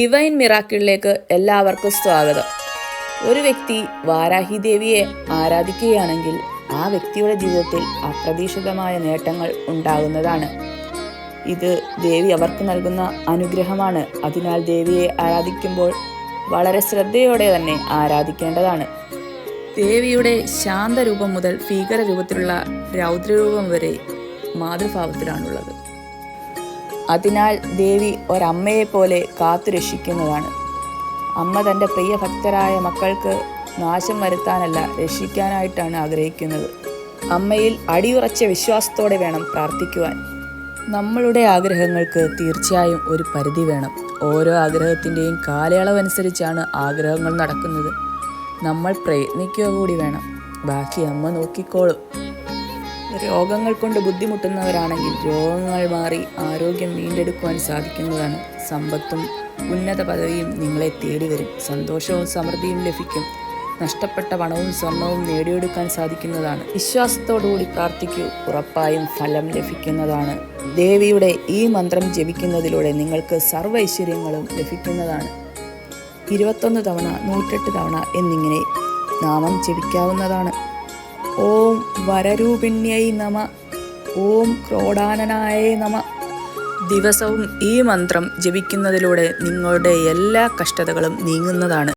Divine മിറാക്കിളിലേക്ക് എല്ലാവർക്കും സ്വാഗതം. ഒരു വ്യക്തി വാരാഹി ദേവിയെ ആരാധിക്കുകയാണെങ്കിൽ ആ വ്യക്തിയുടെ ജീവിതത്തിൽ അപ്രതീക്ഷിതമായ നേട്ടങ്ങൾ ഉണ്ടാകുന്നതാണ്. ഇത് ദേവി അവർക്ക് നൽകുന്ന അനുഗ്രഹമാണ്. അതിനാൽ ദേവിയെ ആരാധിക്കുമ്പോൾ വളരെ ശ്രദ്ധയോടെ തന്നെ ആരാധിക്കേണ്ടതാണ്. ദേവിയുടെ ശാന്തരൂപം മുതൽ ഭീകരരൂപത്തിലുള്ള രൗദ്രരൂപം വരെ മാതൃഭാവത്തിലാണുള്ളത്. അതിനാൽ ദേവി ഒരമ്മയെ പോലെ കാത്തുരക്ഷിക്കുന്നതാണ് അമ്മ തന്റെ പ്രിയ ഭക്തരായ മക്കൾക്ക് നാശം വരുത്താനല്ല രക്ഷിക്കാനായിട്ടാണ് ആഗ്രഹിക്കുന്നത്. അമ്മയിൽ അടിയുറച്ച വിശ്വാസത്തോടെ വേണം പ്രാർത്ഥിക്കുവാൻ. നമ്മളുടെ ആഗ്രഹങ്ങൾക്ക് തീർച്ചയായും ഒരു പരിധി വേണം. ഓരോ ആഗ്രഹത്തിന്റെയും കാലയളവനുസരിച്ചാണ് ആഗ്രഹങ്ങൾ നടക്കുന്നത്. നമ്മൾ പ്രയത്നിക്കുക കൂടി വേണം. ബാക്കി അമ്മ നോക്കിക്കോളും. രോഗങ്ങൾ കൊണ്ട് ബുദ്ധിമുട്ടുന്നവരാണെങ്കിൽ രോഗങ്ങൾ മാറി ആരോഗ്യം വീണ്ടെടുക്കുവാൻ സാധിക്കുന്നതാണ്. സമ്പത്തും ഉന്നത പദവിയും നിങ്ങളെ തേടി വരും. സന്തോഷവും സമൃദ്ധിയും ലഭിക്കും. നഷ്ടപ്പെട്ട പണവും സ്വർണവും നേടിയെടുക്കാൻ സാധിക്കുന്നതാണ്. വിശ്വാസത്തോടുകൂടി പ്രാർത്ഥിക്കൂ. ഉറപ്പായും ഫലം ലഭിക്കുന്നതാണ്. ദേവിയുടെ ഈ മന്ത്രം ജപിക്കുന്നതിലൂടെ നിങ്ങൾക്ക് സർവ ഐശ്വര്യങ്ങളും ലഭിക്കുന്നതാണ്. ഇരുപത്തൊന്ന് തവണ നൂറ്റെട്ട് തവണ എന്നിങ്ങനെ നാമം ജപിക്കാവുന്നതാണ്. ഓം വരരൂപിണ്യൈ നമ. ഓം ക്രോഡാനനായ നമ. ദിവസവും ഈ മന്ത്രം ജപിക്കുന്നതിലൂടെ നിങ്ങളുടെ എല്ലാ കഷ്ടതകളും നീങ്ങുന്നതാണ്.